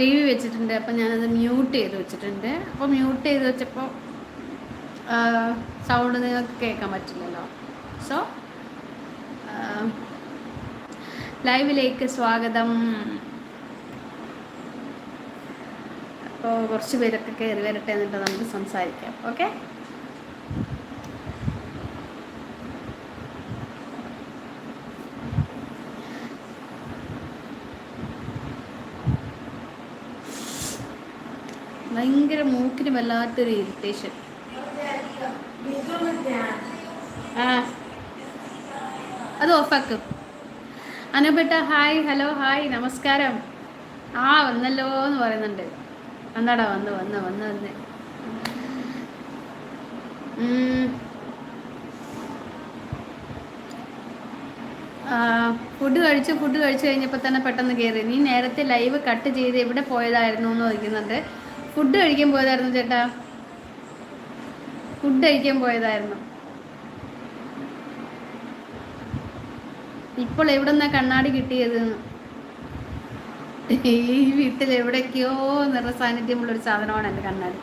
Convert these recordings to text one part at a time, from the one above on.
T V വെച്ചിട്ടുണ്ട്. അപ്പം ഞാനത് മ്യൂട്ട് ചെയ്ത് വെച്ചിട്ടുണ്ട്. അപ്പോൾ മ്യൂട്ട് ചെയ്ത് വെച്ചപ്പോൾ സൗണ്ട് നിങ്ങൾക്ക് കേൾക്കാൻ പറ്റില്ലല്ലോ. സോ ലൈവിലേക്ക് സ്വാഗതം. അപ്പോൾ കുറച്ച് പേരൊക്കെ കയറി വരട്ടെ എന്നിട്ട് നമുക്ക് സംസാരിക്കാം. ഓക്കെ ഭയങ്കര മൂക്കിന് വല്ലാത്തൊരു ഇറിറ്റേഷൻ ആ. അത് ഓഫാക്കും. അനുപേട്ട ഹായ് ഹലോ ഹായ് നമസ്കാരം. ആ വന്നല്ലോ എന്ന് പറയുന്നുണ്ട്. വന്നാടാ വന്ന് വന്ന് വന്ന് വന്ന്. ഫുഡ് കഴിച്ച് ഫുഡ് കഴിച്ച് കഴിഞ്ഞപ്പോൾ തന്നെ പെട്ടെന്ന് കയറി നീ നേരത്തെ ലൈവ് കട്ട് ചെയ്ത് എവിടെ പോയതായിരുന്നു എന്ന് ചോദിക്കുന്നുണ്ട്. ഫുഡ് കഴിക്കാൻ പോയതായിരുന്നു ചേട്ടാ. ഫുഡ് കഴിക്കാൻ പോയതായിരുന്നു. ഇപ്പോൾ എവിടെ നിന്നാ കണ്ണാടി കിട്ടിയത്? ഈ വീട്ടിൽ എവിടേക്കോ നിറസാന്നിധ്യമുള്ളൊരു സാധനമാണ് എന്റെ കണ്ണാടി.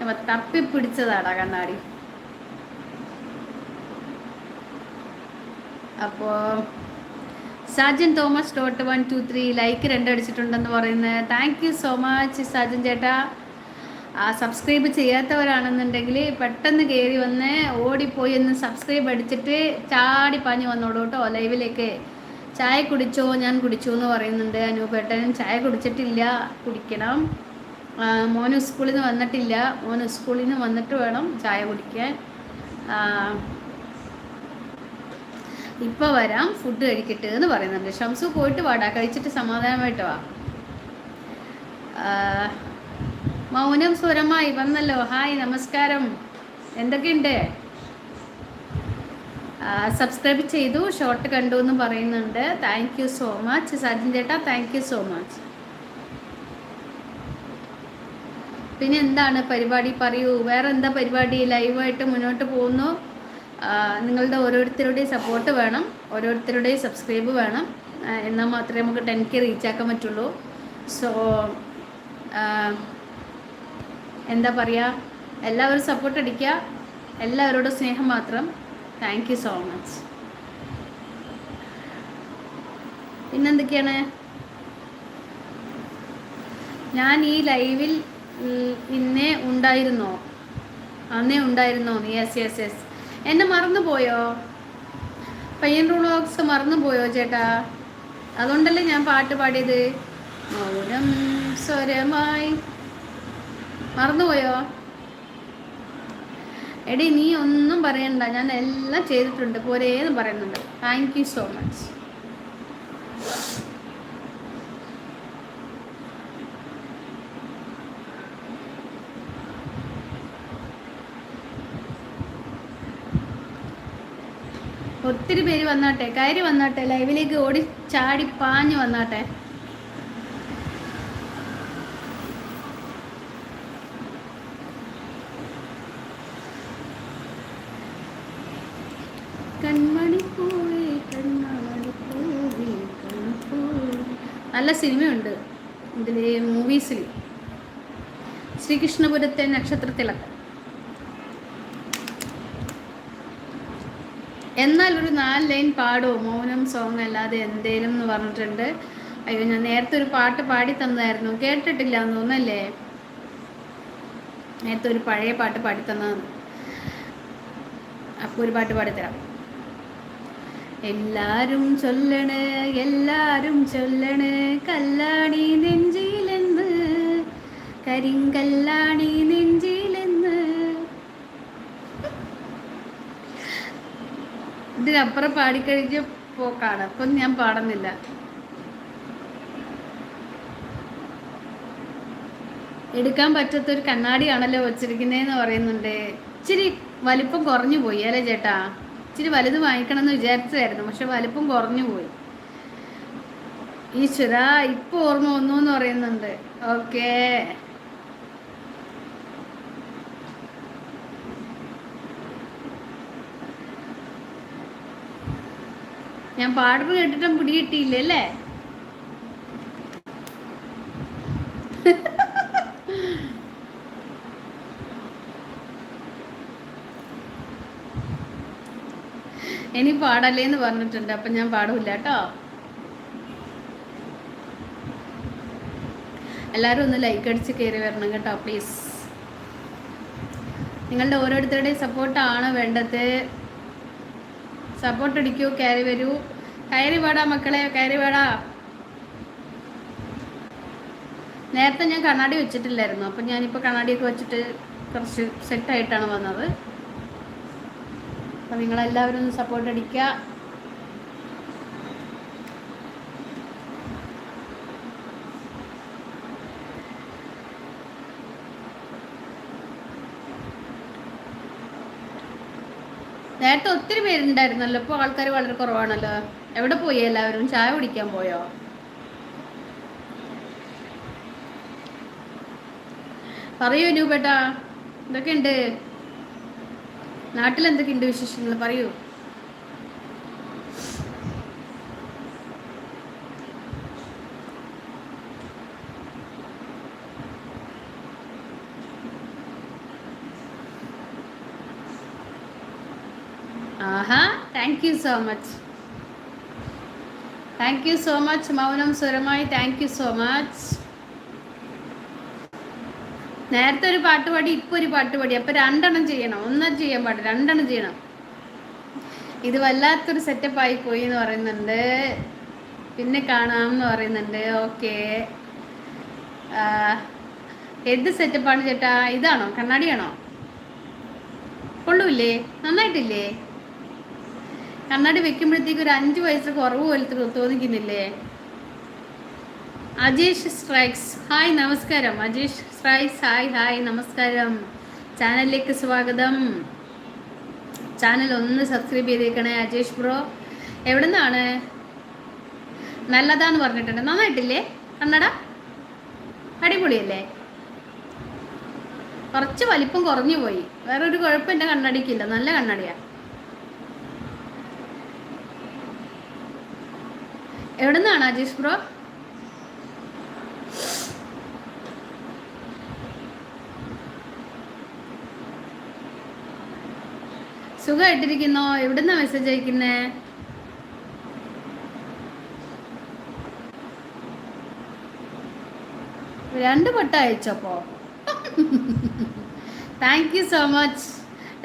അപ്പൊ തപ്പി പിടിച്ചതാടാ കണ്ണാടി. അപ്പോ Sajan Thomas dot one two three like രണ്ടടിച്ചിട്ടുണ്ടെന്ന് പറയുന്നത്. Thank you so much Sajan ചേട്ടാ. ആ സബ്സ്ക്രൈബ് ചെയ്യാത്തവരാണെന്നുണ്ടെങ്കിൽ പെട്ടെന്ന് കയറി വന്ന് ഓടിപ്പോയി ഒന്ന് സബ്സ്ക്രൈബ് അടിച്ചിട്ട് ചാടി പാഞ്ഞ് വന്നോളൂ കേട്ടോ ലൈവിലേക്ക്. ചായ കുടിച്ചോ? ഞാൻ കുടിച്ചു എന്ന് പറയുന്നുണ്ട് അനൂപേട്ടൻ. ചായ കുടിച്ചിട്ടില്ല. കുടിക്കണം. മോന് സ്കൂളിൽ നിന്ന് വന്നിട്ടില്ല. മോന് സ്കൂളിൽ നിന്ന് വന്നിട്ട് വേണം ചായ കുടിക്കാൻ. ഇപ്പോൾ വരാം ഫുഡ് കഴിക്കട്ടെ എന്ന് പറയുന്നുണ്ട്. ഷംസു പോയിട്ട് വാടാ കഴിച്ചിട്ട് സമാധാനമായിട്ട് വാ. മൗനം സ്വരമായി വന്നല്ലോ. ഹായ് നമസ്കാരം. എന്തൊക്കെയുണ്ട്? സബ്സ്ക്രൈബ് ചെയ്തു ഷോർട്ട് കണ്ടു എന്ന് പറയുന്നുണ്ട്. Thank you so much Sajin ചേട്ടാ താങ്ക് യു സോ മച്ച് പിന്നെ എന്താണ് പരിപാടി? പറയൂ. വേറെ എന്താ പരിപാടി ലൈവായിട്ട് മുന്നോട്ട് പോകുന്നു. നിങ്ങളുടെ ഓരോരുത്തരുടെയും സപ്പോർട്ട് വേണം ഓരോരുത്തരുടെയും സബ്സ്ക്രൈബ് വേണം. എന്നാൽ മാത്രമേ നമുക്ക് ടെൻ കെ റീച്ച് ആക്കാൻ പറ്റുള്ളൂ. സോ എന്താ പറയുക എല്ലാവരും സപ്പോർട്ട് അടിക്കുക. എല്ലാവരോടും സ്നേഹം മാത്രം. താങ്ക് സോ മച്ച് പിന്നെന്തൊക്കെയാണ്? ഞാൻ ഈ ലൈവിൽ ഇന്നേ ഉണ്ടായിരുന്നോ? അന്നേ ഉണ്ടായിരുന്നോ? യെസ് യെസ് യെസ് എന്നെ മറന്നുപോയോ? പയ്യൻ റൂളോക്സ് മറന്നുപോയോ ചേട്ടാ? അതുകൊണ്ടല്ലേ ഞാൻ പാട്ട് പാടിയത്? മൗനം സ്വരമായി. മറന്നുപോയോ? എടി നീ ഒന്നും പറയണ്ട. ഞാൻ എല്ലാം ചെയ്തിട്ടുണ്ട്. പോരേന്ന് പറയുന്നുണ്ട്. താങ്ക് യു സോ മച്ച് ഒത്തിരി പേര് വന്നാട്ടെ കയറി വന്നാട്ടെ ലൈവിലേക്ക് ഓടി ചാടി പാഞ്ഞു വന്നാട്ടെ. നല്ല സിനിമയുണ്ട് ഇതിലെ മൂവീസിൽ ശ്രീകൃഷ്ണപുരത്തെ നക്ഷത്രത്തിലൊക്കെ. എന്നാൽ ഒരു നാല് ലൈൻ പാടുമോ മൗനം സോങ് അല്ലാതെ എന്തേലും എന്ന് പറഞ്ഞിട്ടുണ്ട്. അയ്യോ ഞാൻ നേരത്തെ ഒരു പാട്ട് പാടി തന്നതായിരുന്നു. കേട്ടിട്ടില്ല എന്ന് തോന്നല്ലേ നേരത്തെ ഒരു പഴയ പാട്ട് പാടി തന്നതാണ് അപ്പോൾ ഒരു പാട്ട് പാടിത്തരാം എല്ലാരും ചൊല്ലണ് എല്ലാരും ചൊല്ലണ്. കല്ലാണി നെഞ്ചിലെന്ന് കരിങ്കല്ലാണി നെഞ്ചിലെന്ന് ഇതിനപ്പുറം പാടിക്കഴിഞ്ഞ പോക്കാണ് അപ്പം ഞാൻ പാടുന്നില്ല. എടുക്കാൻ പറ്റാത്ത ഒരു കണ്ണാടിയാണല്ലോ വെച്ചിരിക്കുന്നതെന്ന് പറയുന്നുണ്ട്. ഇച്ചിരി വലിപ്പം കുറഞ്ഞു പോയി അല്ലേ ചേട്ടാ? ഇച്ചിരി വലുത് വാങ്ങിക്കണം എന്ന് വിചാരിച്ചതായിരുന്നു പക്ഷെ വലിപ്പം കുറഞ്ഞു പോയി. ഈശ്വര ഇപ്പൊ ഓർമ്മ വന്നു എന്ന് പറയുന്നുണ്ട്. ഓക്കേ. ഞാൻ പാടുമ്പോൾ കേട്ടിട്ടും പിടി കിട്ടിയില്ലേ അല്ലേ? ഇനി പാടല്ലേ എന്ന് പറഞ്ഞിട്ടുണ്ട് അപ്പം ഞാൻ പാടില്ല കേട്ടോ. എല്ലാവരും ഒന്ന് ലൈക്ക് അടിച്ച് കയറി വരണം കേട്ടോ പ്ലീസ് നിങ്ങളുടെ ഓരോരുത്തരുടെയും സപ്പോർട്ടാണ് വേണ്ടത്. സപ്പോർട്ട് അടിക്കൂ കയറി വരൂ. കയറി വേടാ മക്കളെ കയറി വേടാ. നേരത്തെ ഞാൻ കണ്ണാടി വെച്ചിട്ടില്ലായിരുന്നു. അപ്പം ഞാനിപ്പോൾ കണ്ണാടിയൊക്കെ വെച്ചിട്ട് കുറച്ച് സെറ്റായിട്ടാണ് വന്നത്. അപ്പം നിങ്ങളെല്ലാവരും ഒന്ന് സപ്പോർട്ട് അടിക്കുക. നേരത്തെ ഒത്തിരി പേരുണ്ടായിരുന്നല്ലോ. ഇപ്പോൾ ആൾക്കാർ വളരെ കുറവാണല്ലോ. എവിടെ പോയി എല്ലാവരും? ചായ കുടിക്കാൻ പോയോ? പറയൂ നൂപേട്ടാ എന്തൊക്കെയുണ്ട്? നാട്ടിൽ എന്തൊക്കെയുണ്ട് വിശേഷങ്ങൾ? പറയൂ. Thank you so much thank you so much മൗനം സ്വരമായി താങ്ക് യു സോ മച്ച് നേരത്തെ ഒരു പാട്ട് പാടി ഇപ്പൊ ഒരു പാട്ട് പാടി. അപ്പൊ രണ്ടെണ്ണം ചെയ്യണം. ഒന്നും ചെയ്യാൻ പാടില്ല. രണ്ടെണ്ണം ചെയ്യണം. ഇത് വല്ലാത്തൊരു സെറ്റപ്പ് ആയി പോയി എന്ന് പറയുന്നുണ്ട്. പിന്നെ കാണാം എന്ന് പറയുന്നുണ്ട്. ഓക്കെ എന്ത് സെറ്റപ്പാണ് ചേട്ടാ? ഇതാണോ? കണ്ണാടിയാണോ കൊള്ളൂല്ലേ? നന്നായിട്ടില്ലേ? കണ്ണാടി വെക്കുമ്പോഴത്തേക്ക് ഒരു അഞ്ച് വയസ്സ് കുറവ് പോലത്തെ തോന്നിക്കുന്നില്ലേ? അജേഷ് സ്ട്രൈക്സ്. ഹായ് നമസ്കാരം. അജേഷ് സ്ട്രൈക്സ് ഹായ് ഹായ് നമസ്കാരം. ചാനലിലേക്ക് സ്വാഗതം. ചാനൽ ഒന്ന് സബ്സ്ക്രൈബ് ചെയ്തേക്കണേ അജേഷ് ബ്രോ. എവിടെ നിന്നാണ് നല്ലതാന്ന് പറഞ്ഞിട്ടുണ്ട്. നന്നായിട്ടില്ലേ? കണ്ണട? അടിപൊളിയല്ലേ? കുറച്ച് വലിപ്പം കുറഞ്ഞു പോയി. വേറെ ഒരു കുഴപ്പം എന്റെ കണ്ണടിക്കില്ല. നല്ല കണ്ണടിയാ. എവിടെ നിന്നാണ് അജീഷ് ബ്രോ? സുഖമായിട്ടിരിക്കുന്നോ? എവിടുന്നാ മെസ്സേജ് അയക്കുന്നേ? രണ്ട് പട്ട അയച്ചപ്പോ താങ്ക് യു സോ മച്ച്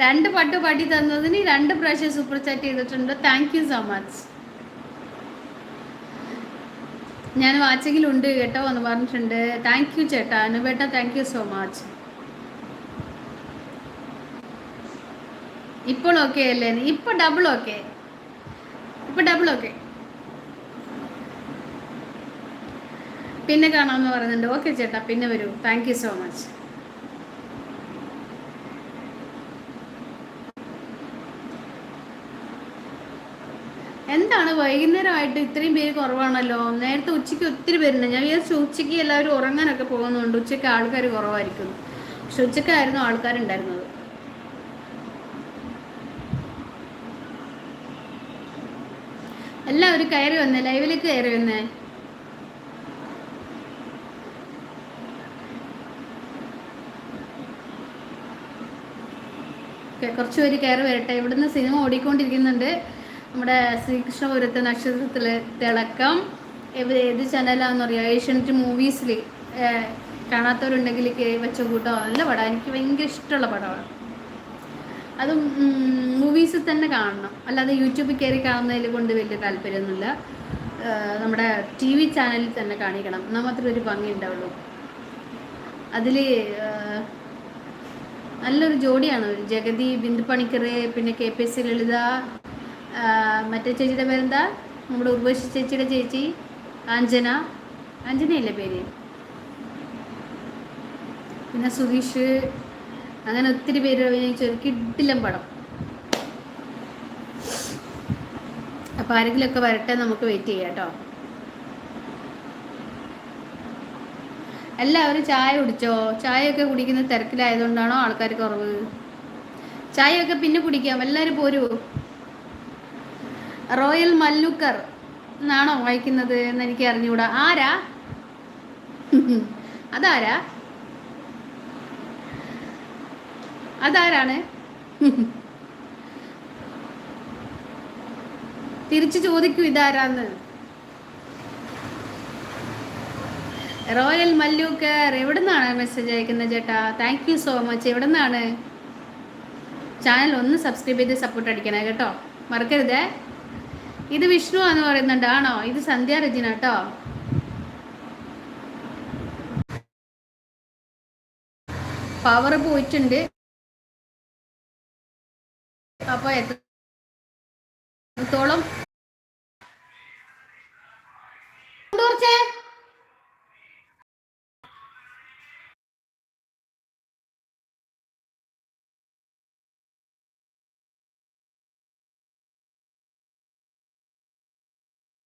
രണ്ട് പട്ട് പാടി തന്നതിന് രണ്ട് പ്രാവശ്യം സൂപ്പർ ചാറ്റ് ചെയ്തിട്ടുണ്ട്. താങ്ക് യു സോ മച്ച് ഞാൻ വാച്ചെങ്കിലുണ്ട് കേട്ടോ എന്ന് പറഞ്ഞിട്ടുണ്ട്. താങ്ക് യു ചേട്ടാ. അനുപേട്ട താങ്ക് യു സോ മച്ച് ഇപ്പോൾ ഓക്കെ അല്ലേ? ഇപ്പൊ ഡബിൾ ഓക്കെ ഇപ്പൊ ഡബിൾ ഓക്കെ പിന്നെ കാണാമെന്ന് പറയുന്നുണ്ട് ഓക്കെ ചേട്ടാ. പിന്നെ വരൂ. താങ്ക് യു സോ മച്ച് എന്താണ് വൈകുന്നേരമായിട്ട് ഇത്രയും പേര് കുറവാണല്ലോ? നേരത്തെ ഉച്ചയ്ക്ക് ഒത്തിരി പേരുണ്ട്. ഞാൻ വിചാരിച്ചു ഉച്ചയ്ക്ക് എല്ലാവരും ഉറങ്ങാനൊക്കെ പോകുന്നുണ്ട്. ഉച്ചയ്ക്ക് ആൾക്കാർ കുറവായിരിക്കും. പക്ഷെ ഉച്ചക്കായിരുന്നു ആൾക്കാരുണ്ടായിരുന്നത്. എല്ലാവരും കയറി വന്നേ? ലൈവിലേക്ക് കയറി വന്നേ? കുറച്ചുപേര് കുറച്ച് പേര് കയറി വരട്ടെ. ഇവിടുന്ന് സിനിമ ഓടിക്കൊണ്ടിരിക്കുന്നുണ്ട്. നമ്മുടെ ശ്രീകൃഷ്ണപുരത്തെ നക്ഷത്രത്തിലെ തിളക്കം. ഏത് ചാനലാണെന്ന് അറിയാം. ഏഷ്യനെറ്റ് മൂവീസിൽ കാണാത്തവരുണ്ടെങ്കിൽ വെച്ച കൂട്ടം. നല്ല പടം. എനിക്ക് ഭയങ്കര ഇഷ്ടമുള്ള പടമാണ്. അത് മൂവീസിൽ തന്നെ കാണണം. അല്ലാതെ യൂട്യൂബിൽ കയറി കാണുന്നതിൽ കൊണ്ട് വലിയ താല്പര്യമൊന്നുമില്ല. നമ്മുടെ ടി വി ചാനലിൽ തന്നെ കാണിക്കണം. എന്നാൽ മാത്രമേ ഒരു ഭംഗി ഉണ്ടാവുള്ളൂ. അതിൽ നല്ലൊരു ജോഡിയാണ്. ജഗതി ബിന്ദു പണിക്കർ പിന്നെ കെ പി എസ് ലളിത മറ്റേ ചേച്ചിയുടെ പേരെന്താ? നമ്മുടെ ഉർവശി ചേച്ചിയുടെ ചേച്ചി അഞ്ജന അഞ്ജനയല്ലേ പേര്? പിന്നെ സുധീഷ്. അങ്ങനെ ഒത്തിരി പേര് അഭിനയിച്ചു കിഡിലം പടം. അപ്പോൾ ആരെങ്കിലുമൊക്കെ വരട്ടെ നമുക്ക് വെയിറ്റ് ചെയ്യാം കേട്ടോ. എല്ലാവരും ചായ കുടിച്ചോ? ചായയൊക്കെ കുടിക്കുന്ന തിരക്കിലായതുകൊണ്ടാണോ ആൾക്കാർ കുറവ്? ചായയൊക്കെ പിന്നെ കുടിക്കാം. എല്ലാവരും പോരൂ. റോയൽ മല്ലുക്കർ എന്നാണോ വായിക്കുന്നത് എന്ന് എനിക്ക് അറിഞ്ഞുകൂടാ ആരാ? അതാരാ? അതാരാണ്? തിരിച്ചു ചോദിക്കൂ ഇതാരാന്ന്. റോയൽ മല്ലൂക്കർ എവിടെ നിന്നാണ് മെസ്സേജ് അയക്കുന്നത് ചേട്ടാ? താങ്ക് യു സോ മച്ച് എവിടെ നിന്നാണ് ചാനൽ ഒന്ന് സബ്സ്ക്രൈബ് ചെയ്ത് സപ്പോർട്ട് അടിക്കണേ കേട്ടോ. മറക്കരുതേ. ഇത് വിഷ്ണു എന്ന് പറയുന്നുണ്ട്. ആണോ? ഇത് സന്ധ്യ രചന കേട്ടോ പവർ പോയിട്ടുണ്ട്. അപ്പൊ എത്രത്തോളം?